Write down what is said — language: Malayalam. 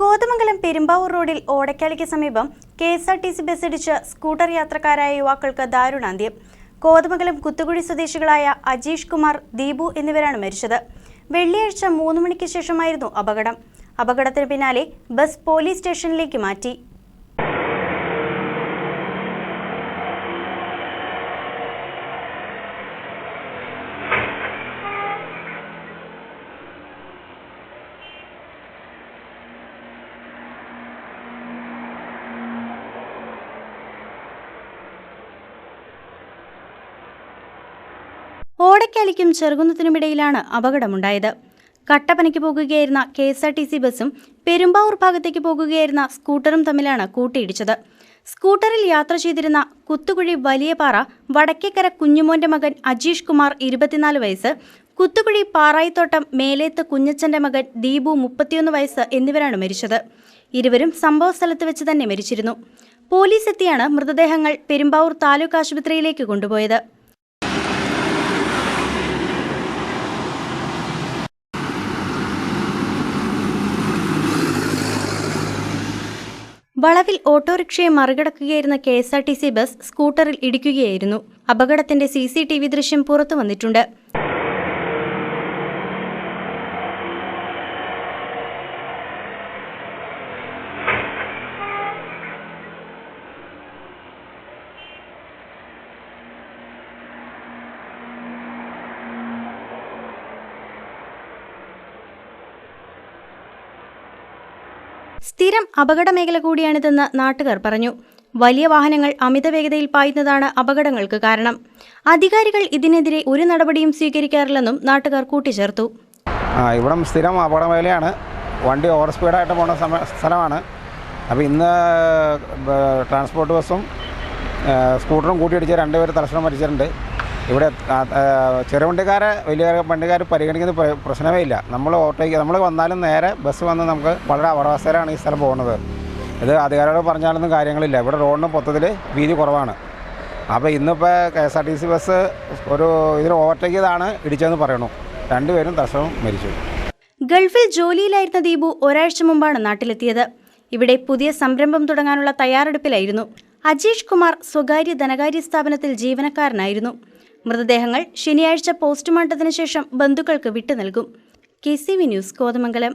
കോതമംഗലം പെരുമ്പാവൂർ റോഡിൽ ഓടക്കാലിക്ക് സമീപം K S R T C ബസ്സിടിച്ച് scooter യാത്രക്കാരായ യുവാക്കൾക്ക് ദാരുണാന്ത്യം. കോതമംഗലം കുത്തുകുഴി സ്വദേശികളായ അജീഷ് കുമാർ ദീപു എന്നിവരാണ് മരിച്ചത്. വെള്ളിയാഴ്ച മൂന്ന് മണിക്ക് ശേഷമായിരുന്നു അപകടം. അപകടത്തിന് പിന്നാലെ ബസ് പോലീസ് സ്റ്റേഷനിലേക്ക് മാറ്റി. ഓടക്കാലിക്കും ചെറുകുന്നത്തിനുമിടയിലാണ് അപകടമുണ്ടായത്. കട്ടപ്പനയ്ക്ക് പോകുകയായിരുന്ന K S R T C ബസ്സും പെരുമ്പാവൂർ ഭാഗത്തേക്ക് പോകുകയായിരുന്ന സ്കൂട്ടറും തമ്മിലാണ് കൂട്ടിയിടിച്ചത്. സ്കൂട്ടറിൽ യാത്ര ചെയ്തിരുന്ന കുത്തുകുഴി വലിയപാറ വടക്കേക്കര കുഞ്ഞുമോന്റെ മകൻ അജീഷ് കുമാർ ഇരുപത്തിനാല് വയസ്സ് കുത്തുകുഴി പാറായിത്തോട്ടം മേലേത്ത് കുഞ്ഞച്ചന്റെ മകൻ ദീപു മുപ്പത്തിയൊന്ന് വയസ്സ് എന്നിവരാണ് മരിച്ചത്. ഇരുവരും സംഭവ സ്ഥലത്ത് വെച്ച് തന്നെ മരിച്ചിരുന്നു. പോലീസ് എത്തിയാണ് മൃതദേഹങ്ങൾ പെരുമ്പാവൂർ താലൂക്ക് ആശുപത്രിയിലേക്ക് കൊണ്ടുപോയത്. വളവിൽ ഓട്ടോറിക്ഷയെ മറികടക്കുകയായിരുന്ന K S R T C bus സ്കൂട്ടറിൽ ഇടിക്കുകയായിരുന്നു. അപകടത്തിന്റെ സി സി ടി വി ദൃശ്യം പുറത്തു വന്നിട്ടുണ്ട് സ്ഥിരം അപകട മേഖല കൂടിയാണിതെന്ന് നാട്ടുകാർ പറഞ്ഞു. വലിയ വാഹനങ്ങൾ അമിത വേഗതയിൽ പായുന്നതാണ് അപകടങ്ങൾക്ക് കാരണം. അധികാരികൾ ഇതിനെതിരെ ഒരു നടപടിയും സ്വീകരിക്കാറില്ലെന്നും നാട്ടുകാർ കൂട്ടിച്ചേർത്തു. ഇവിടം സ്ഥിരം അപകട മേഖലയാണ് വണ്ടി ഓവർ സ്പീഡായിട്ട് പോകുന്ന സ്ഥലമാണ്. അപ്പോൾ ഇന്ന് ട്രാൻസ്പോർട്ട് ബസ്സും സ്കൂട്ടറും കൂട്ടിയിടിച്ച് രണ്ടുപേർ തലശ്ശേരം മരിച്ചിട്ടുണ്ട്. ഇവിടെ ചെറുവണ്ടിക്കാരെ വലിയ വണ്ടിക്കാർ പരിഗണിക്കുന്ന പ്രശ്നമേ ഇല്ല. നമ്മൾ ഓട്ടോയ്ക്ക് നമ്മൾ വന്നാലും നേരെ ബസ് വന്ന് നമുക്ക് വളരെ അപകടാവസ്ഥയിലാണ് ഈ സ്ഥലം പോകുന്നത്. ഇത് അധികാരികളോട് പറഞ്ഞാലൊന്നും കാര്യങ്ങളില്ല. ഇവിടെ റോഡിന് മൊത്തത്തിൽ വീതി കുറവാണ്. അപ്പോൾ ഇന്നിപ്പോൾ K S R T C bus ഒരു ഇതിൽ ഓവർടേക്ക് ചെയ്താണ് ഇടിച്ചതെന്ന് പറയണു. രണ്ടുപേരും ദശവും മരിച്ചു. ഗൾഫിൽ ജോലിയിലായിരുന്ന ദീപു ഒരാഴ്ച മുമ്പാണ് നാട്ടിലെത്തിയത്. ഇവിടെ പുതിയ സംരംഭം തുടങ്ങാനുള്ള തയ്യാറെടുപ്പിലായിരുന്നു. അജീഷ് കുമാർ സ്വകാര്യ ധനകാര്യ സ്ഥാപനത്തിൽ ജീവനക്കാരനായിരുന്നു. മൃതദേഹങ്ങൾ ശനിയാഴ്ച പോസ്റ്റ്മോർട്ടത്തിന് ശേഷം ബന്ധുക്കൾക്ക് വിട്ടു നൽകും K C V news Kothamangalam.